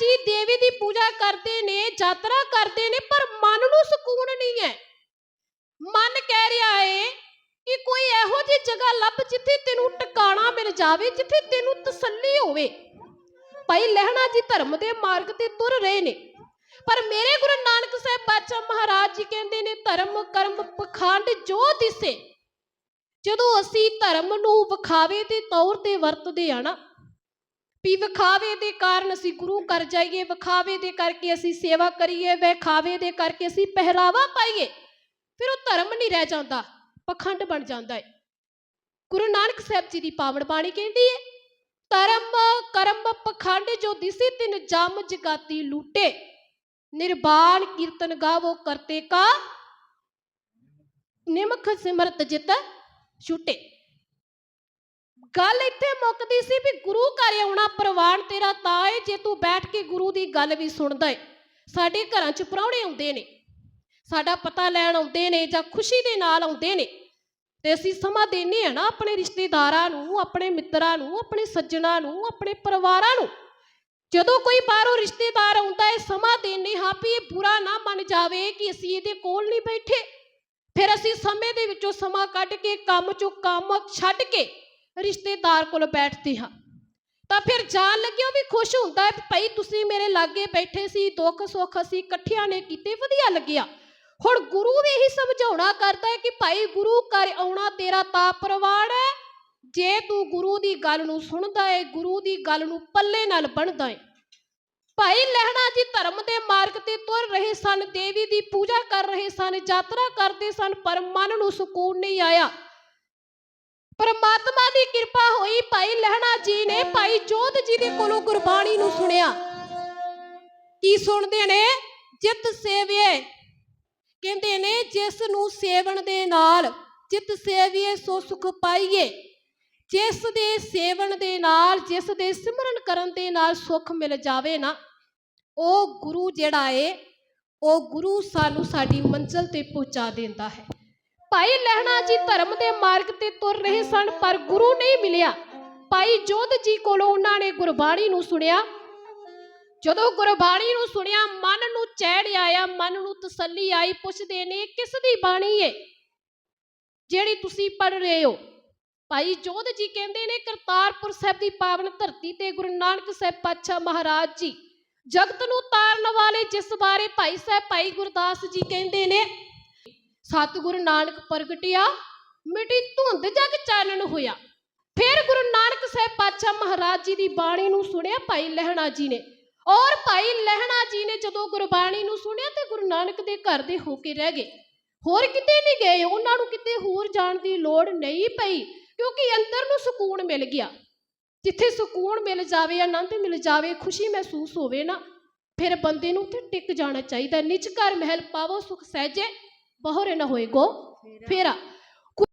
ਜੀ ਦੇਵੀ ਦੀ ਪੂਜਾ ਕਰਦੇ ਨੇ, ਯਾਤਰਾ ਕਰਦੇ ਨੇ, ਪਰ ਮਨ ਨੂੰ ਸਕੂਨ ਨਹੀਂ ਹੈ। ਮਨ ਕਹਿ ਰਿਹਾ ਏ ਕਿ ਕੋਈ ਇਹੋ ਜਿਹੀ ਜਗ੍ਹਾ ਲੱਭ ਜਿੱਥੇ ਤੈਨੂੰ ਟਿਕਾਣਾ ਮਿਲ ਜਾਵੇ, ਜਿੱਥੇ ਤੈਨੂੰ ਤਸੱਲੀ ਹੋਵੇ। ਭਾਈ ਲਹਿਣਾ ਜੀ ਧਰਮ ਦੇ ਮਾਰਗ ਤੇ ਤੁਰ ਰਹੇ ਨੇ। ਪਰ ਮੇਰੇ ਗੁਰੂ ਨਾਨਕ ਸਾਹਿਬ ਪਾਤਸ਼ਾਹ ਮਹਾਰਾਜ ਜੀ ਕਹਿੰਦੇ ਨੇ, ਧਰਮ, ਕਰਮ, ਪਖੰਡ ਜੋ ਦਿਸੇ, ਜਦੋਂ ਅਸੀਂ ਧਰਮ ਨੂੰ ਵਿਖਾਵੇ ਦੇ ਤੌਰ ਤੇ ਵਰਤਦੇ ਆ ਨਾ ਵੀ ਵਿਖਾਵੇ ਦੇ ਕਾਰਨ ਅਸੀਂ ਗੁਰੂ ਕਰ ਜਾਈਏ, ਵਿਖਾਵੇ ਦੇ ਕਰਕੇ ਅਸੀਂ ਸੇਵਾ ਕਰੀਏ, ਵਿਖਾਵੇ ਦੇ ਕਰਕੇ ਅਸੀਂ ਪਹਿਰਾਵਾ ਪਾਈਏ, ਫਿਰ ਉਹ ਧਰਮ ਨਹੀਂ ਰਹਿ ਜਾਂਦਾ, ਪਖੰਡ ਬਣ ਜਾਂਦਾ ਹੈ ਗੁਰੂ ਨਾਨਕ ਸਾਹਿਬ ਜੀ ਦੀ ਪਾਵਨ ਬਾਣੀ ਕਹਿੰਦੀ ਹੈ ਧਰਮ, ਕਰਮ, ਪਖੰਡ ਜੋ ਦਿਸੀ ਤਿਨ ਜਮ ਜਗਾਤੀ ਲੂਟੇ ਨਿਰਬਾਲ ਕੀਰਤਨ ਗਾਵੋ ਕਰਤੇ ਕਾ, ਨਿਮਖ ਸਿਮਰਤ ਜਿਤ ਛੁਟੇ। ਗੱਲ ਇੱਥੇ ਮੁੱਕਦੀ ਸੀ ਵੀ ਗੁਰੂ ਘਰ ਆਉਣਾ, ਪ੍ਰਵਾਨ ਤੇਰਾ ਤਾਂ ਏ, ਜੇ ਤੂੰ ਬੈਠ ਕੇ ਗੁਰੂ ਦੀ ਗੱਲ ਵੀ ਸੁਣਦਾ ਏ। ਸਾਡੇ ਘਰਾਂ 'ਚ ਪ੍ਰਾਹੁਣੇ ਆਉਂਦੇ ਨੇ। ਸਾਡਾ ਪਤਾ ਲੈਣ ਆਉਂਦੇ ਨੇ ਜਾਂ ਖੁਸ਼ੀ ਦੇ ਨਾਲ ਆਉਂਦੇ ਨੇ। ਤੇ ਅਸੀਂ ਸਮਾਂ ਦੇਨੇ ਆ ਨਾ ਆਪਣੇ ਰਿਸ਼ਤੇਦਾਰਾਂ ਨੂੰ, ਆਪਣੇ ਮਿੱਤਰਾਂ ਨੂੰ, ਆਪਣੇ ਸੱਜਣਾ ਨੂੰ, ਆਪਣੇ ਪਰਿਵਾਰਾਂ ਨੂੰ। ਜਦੋਂ ਕੋਈ ਬਾਹਰੋਂ ਰਿਸ਼ਤੇਦਾਰ ਆਉਂਦਾ ਹੈ ਸਮਾਂ ਦੇਨੇ ਹਾਂ ਵੀ ਇਹ ਬੁਰਾ ਨਾ ਮੰਨ ਜਾਵੇ ਕਿ ਅਸੀਂ ਇਹਦੇ ਕੋਲ ਨਹੀਂ ਬੈਠੇ। ਫਿਰ ਅਸੀਂ ਸਮੇਂ ਦੇ ਵਿੱਚੋਂ ਸਮਾਂ ਕੱਢ ਕੇ, ਕੰਮ ਚੋਂ ਕੰਮ ਛੱਡ ਕੇ ਰਿਸ਼ਤੇਦਾਰ ਕੋਲ ਬੈਠਦੇ ਹਾਂ। ਤਾਂ ਫਿਰ ਜਾਣ ਲੱਗਿਆ ਵੀ ਖੁਸ਼ ਹੁੰਦਾ ਹੈ ਭਾਈ ਤੁਸੀਂ ਮੇਰੇ ਲਾਗੇ ਬੈਠੇ ਸੀ, ਦੁੱਖ ਸੁੱਖ ਅਸੀਂ ਇਕੱਠਿਆਂ ਨੇ ਕੀਤੇ, ਵਧੀਆ ਲੱਗਿਆ। ਹੁਣ ਗੁਰੂ ਵੀ ਇਹੀ ਸਮਝਾਉਣਾ ਕਰਦਾ ਹੈ ਕਿ ਭਾਈ ਗੁਰੂ ਘਰ ਆਉਣਾ ਤੇਰਾ ਤਾਂ ਪ੍ਰਵਾਨ ਹੈ। ਜੇ ਤੂੰ ਗੁਰੂ ਦੀ ਗੱਲ ਨੂੰ ਸੁਣਦਾ ਏ, ਗੁਰੂ ਦੀ ਗੱਲ ਨੂੰ ਪੱਲੇ ਨਾਲ ਬਣਦਾ ਏ। ਭਾਈ ਲਹਿਣਾ ਜੀ ਧਰਮ ਦੇ ਮਾਰਗ ਤੇ ਤੁਰ ਰਹੇ ਸਨ, ਦੇਵੀ ਦੀ ਪੂਜਾ ਕਰ ਰਹੇ ਸਨ, ਯਾਤਰਾ ਕਰਦੇ ਸਨ, ਪਰ ਮਨ ਨੂੰ ਸਕੂਨ ਨਹੀਂ ਆਇਆ। ਦੀ ਕਿਰਪਾ ਹੋਈ ਭਾਈ ਲਹਿਣਾ ਜੀ ਨੇ ਭਾਈ ਜੋਧ ਜੀ ਦੇ ਕੋਲੋਂ ਗੁਰਬਾਣੀ ਨੂੰ ਸੁਣਿਆ। ਕੀ ਸੁਣਦੇ ਨੇ? ਜਿਤ ਸੇਵੀਏ। ਕਹਿੰਦੇ ਨੇ, ਜਿਸ ਨੂੰ ਸੇਵਨ ਦੇ ਨਾਲ, ਜਿਤ ਸੇਵੀਏ ਸੋ ਸੁਖ ਪਾਈਏ। ਜਿਸ ਦੇ ਸੇਵਨ ਦੇ ਨਾਲ, ਜਿਸ ਦੇ ਸਿਮਰਨ ਕਰਨ ਦੇ ਨਾਲ ਸੁੱਖ ਮਿਲ ਜਾਵੇ ਨਾ, ਉਹ ਗੁਰੂ ਜਿਹੜਾ ਏ, ਉਹ ਗੁਰੂ ਸਾਨੂੰ ਸਾਡੀ ਮੰਜ਼ਲ ਤੇ ਪਹੁੰਚਾ ਦਿੰਦਾ ਹੈ। ਭਾਈ ਲਹਿਣਾ ਜੀ ਧਰਮ ਦੇ ਮਾਰਗ ਤੇ ਤੁਰ ਰਹੇ ਸਨ, ਪਰ ਗੁਰੂ ਨਹੀਂ ਮਿਲਿਆ। ਭਾਈ ਜੋਧ ਜੀ ਕੋਲੋਂ ਉਹਨਾਂ ਨੇ ਗੁਰਬਾਣੀ ਨੂੰ ਸੁਣਿਆ। ਜਦੋਂ ਗੁਰਬਾਣੀ ਨੂੰ ਸੁਣਿਆ, ਮਨ ਨੂੰ ਚੈੜ ਆਇਆ, ਮਨ ਨੂੰ ਤਸੱਲੀ ਆਈ, ਪੁੱਛਦੇ ਨੇ, ਕਿਸ ਦੀ ਬਾਣੀ ਏ? ਜਿਹੜੀ ਤੁਸੀਂ ਪੜ ਰਹੇ ਹੋ? ਭਾਈ ਜੋਧ ਜੀ ਕਹਿੰਦੇ ਨੇ, ਕਰਤਾਰਪੁਰ ਸਾਹਿਬ ਦੀ ਪਾਵਨ ਧਰਤੀ ਤੇ ਗੁਰੂ ਨਾਨਕ ਸਾਹਿਬ ਪਾਤਸ਼ਾਹ ਮਹਾਰਾਜ ਜੀ, ਜਗਤ ਨੂੰ ਤਾਰਨ ਵਾਲੇ ਜਿਸ ਬਾਰੇ ਭਾਈ ਸਾਹਿਬ, ਭਾਈ ਗੁਰਦਾਸ ਜੀ ਕਹਿੰਦੇ ਨੇ ਸਤਿਗੁਰੂ ਨਾਨਕ ਪ੍ਰਗਟਿਆ, ਮਿਟੀ ਧੁੰਦ ਜਗ ਚਾਨਣ ਹੋਇਆ। ਫਿਰ ਗੁਰੂ ਨਾਨਕ ਸਾਹਿਬ ਪਾਤਸ਼ਾਹ ਮਹਾਰਾਜ ਜੀ ਦੀ ਬਾਣੀ ਨੂੰ ਸੁਣਿਆ ਭਾਈ ਲਹਿਣਾ ਜੀ ਨੇ। ਔਰ ਭਾਈ ਲਹਿਣਾ ਜੀ ਨੇ ਜਦੋਂ ਗੁਰਬਾਣੀ ਨੂੰ ਸੁਣਿਆ ਤੇ ਗੁਰੂ ਨਾਨਕ ਦੇ ਘਰ ਦੇ ਹੋ ਕੇ ਰਹਿ ਗਏ। ਹੋਰ ਕਿਤੇ ਨਹੀਂ ਗਏ, ਉਹਨਾਂ ਨੂੰ ਕਿਤੇ ਹੋਰ ਜਾਣ ਦੀ ਲੋੜ ਨਹੀਂ ਪਈ, ਕਿਉਂਕਿ ਅੰਦਰ ਨੂੰ ਸਕੂਨ ਮਿਲ ਗਿਆ। ਜਿੱਥੇ ਸਕੂਨ ਮਿਲ ਜਾਵੇ, ਆਨੰਦ ਮਿਲ ਜਾਵੇ, ਖੁਸ਼ੀ ਮਹਿਸੂਸ ਹੋਵੇ ਨਾ, ਫਿਰ ਬੰਦੇ ਨੂੰ ਉੱਥੇ ਟਿਕ ਜਾਣਾ ਚਾਹੀਦਾ। ਨਿਜ ਘਰ ਮਹਿਲ ਪਾਵੋ, ਸੁਖ ਸਹਿਜੇ। ਬਹੁਰੇ ਨਾ ਹੋਏਗੋ ਫੇਰਾ?